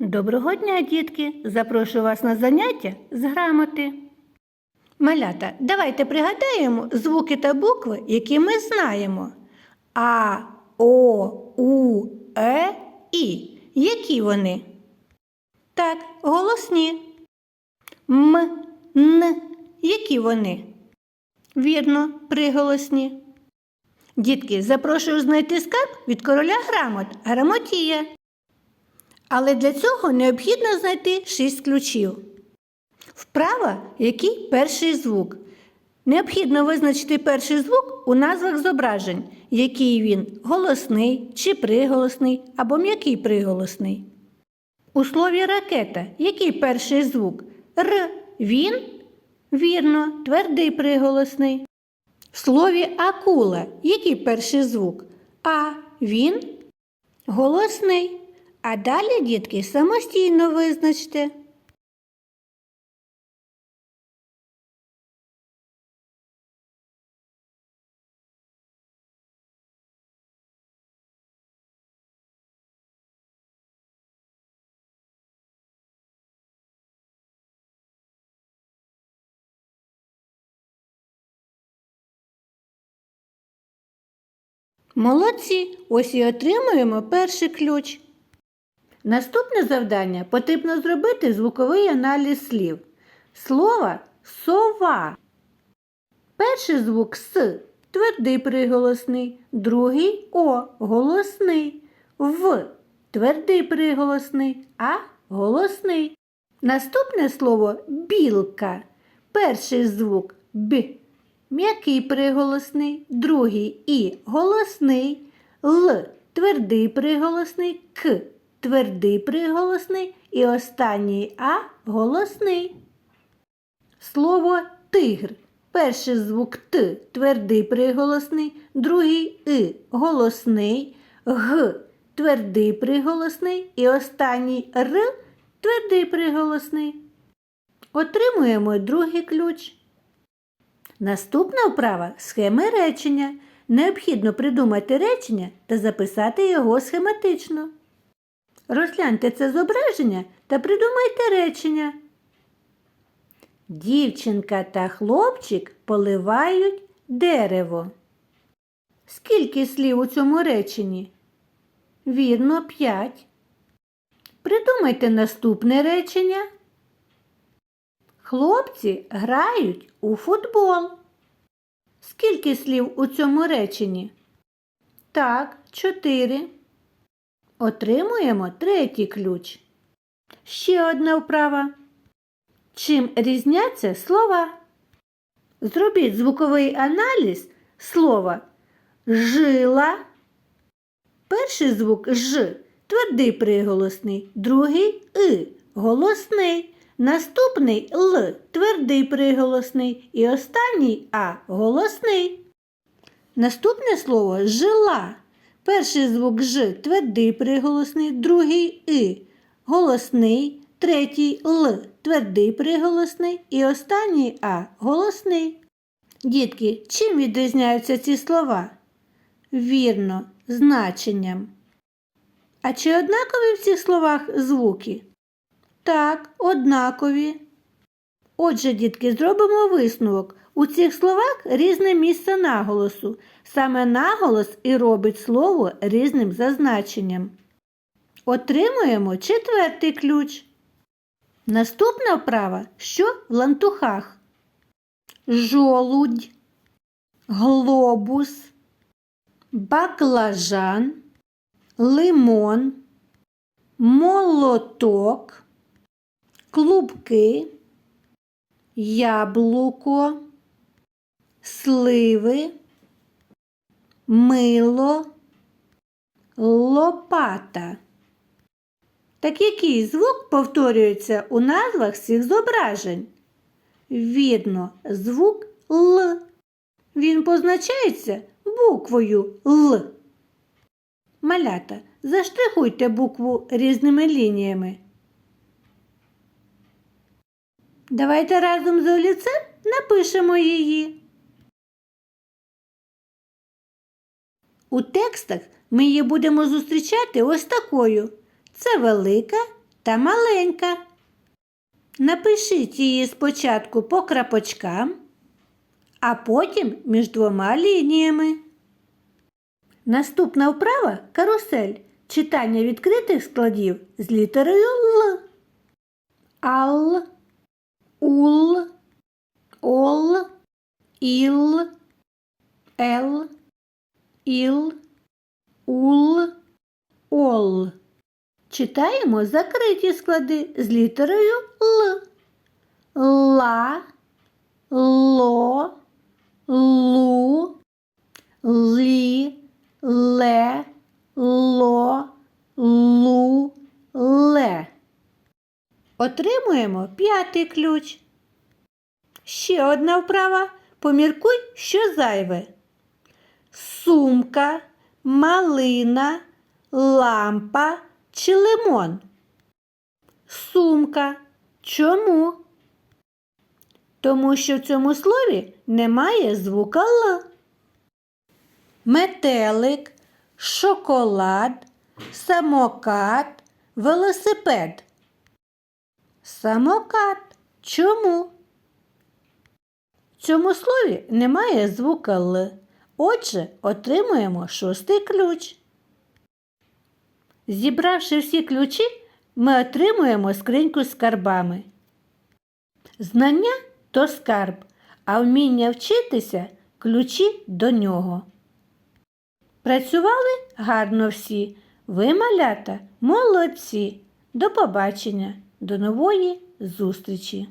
Доброго дня, дітки! Запрошую вас на заняття з грамоти. Малята, давайте пригадаємо звуки та букви, які ми знаємо. А, О, У, Е, І. Які вони? Так, голосні. М, Н. Які вони? Вірно, приголосні. Дітки, запрошую знайти скарб від короля грамот Грамотія. Але для цього необхідно знайти шість ключів. Вправа, який перший звук. Необхідно визначити перший звук у назвах зображень, який він голосний чи приголосний або м'який приголосний. У слові ракета який перший звук? Р. Він? Вірно, твердий приголосний. В слові акула який перший звук? А. Він? Голосний. А далі, дітки, самостійно визначте. Молодці! Ось і отримуємо перший ключ. Наступне завдання потрібно зробити звуковий аналіз слів. Слова сова. Перший звук С твердий приголосний, другий О голосний, В твердий приголосний, А голосний. Наступне слово білка. Перший звук Б м'який приголосний, другий І голосний, Л твердий приголосний, К твердий приголосний і останній А голосний. Слово тигр. Перший звук Т твердий приголосний, другий И голосний, Г твердий приголосний і останній Р твердий приголосний. Отримуємо другий ключ. Наступна вправа схеми речення. Необхідно придумати речення та записати його схематично. Розгляньте це зображення та придумайте речення. Дівчинка та хлопчик поливають дерево. Скільки слів у цьому реченні? Вірно, п'ять. Придумайте наступне речення. Хлопці грають у футбол. Скільки слів у цьому реченні? Так, чотири. Отримуємо третій ключ. Ще одна вправа. Чим різняться слова? Зробіть звуковий аналіз слова жила. Перший звук ж твердий приголосний, другий и голосний, наступний л твердий приголосний і останній а голосний. Наступне слово жила. Перший звук Ж твердий приголосний, другий И голосний, третій Л твердий приголосний і останній А голосний. Дітки, чим відрізняються ці слова? Вірно, значенням. А чи однакові в цих словах звуки? Так, однакові. Отже, дітки, зробимо висновок. У цих словах різне місце наголосу. Саме наголос і робить слово різним зазначенням. Отримуємо четвертий ключ. Наступна вправа що в лантухах? Жолудь, глобус, баклажан, лимон, молоток, клубки, яблуко, сливи, мило, лопата. Так який звук повторюється у назвах цих зображень? Вірно, звук Л. Він позначається буквою Л. Малята, заштрихуйте букву різними лініями. Давайте разом з олівцем напишемо її. У текстах ми її будемо зустрічати ось такою. Це велика та маленька. Напишіть її спочатку по крапочкам, а потім між двома лініями. Наступна вправа карусель. Читання відкритих складів з літерою Л. Ал, ул, ол, іл, ел, іл, ул, ол. Читаємо закриті склади з літерою Л. Ла, ло, лу, лі, ле, ло, лу, ле. Отримуємо п'ятий ключ. Ще одна вправа. Поміркуй, що зайве. Сумка, малина, лампа чи лимон. Сумка. Чому? Тому що в цьому слові немає звука Л. Метелик, шоколад, самокат, велосипед. Самокат. Чому? В цьому слові немає звука Л. Отже, отримуємо шостий ключ. Зібравши всі ключі, ми отримуємо скриньку скарбами. Знання то скарб, а вміння вчитися ключі до нього. Працювали гарно всі. Ви, малята, молодці. До побачення, до нової зустрічі!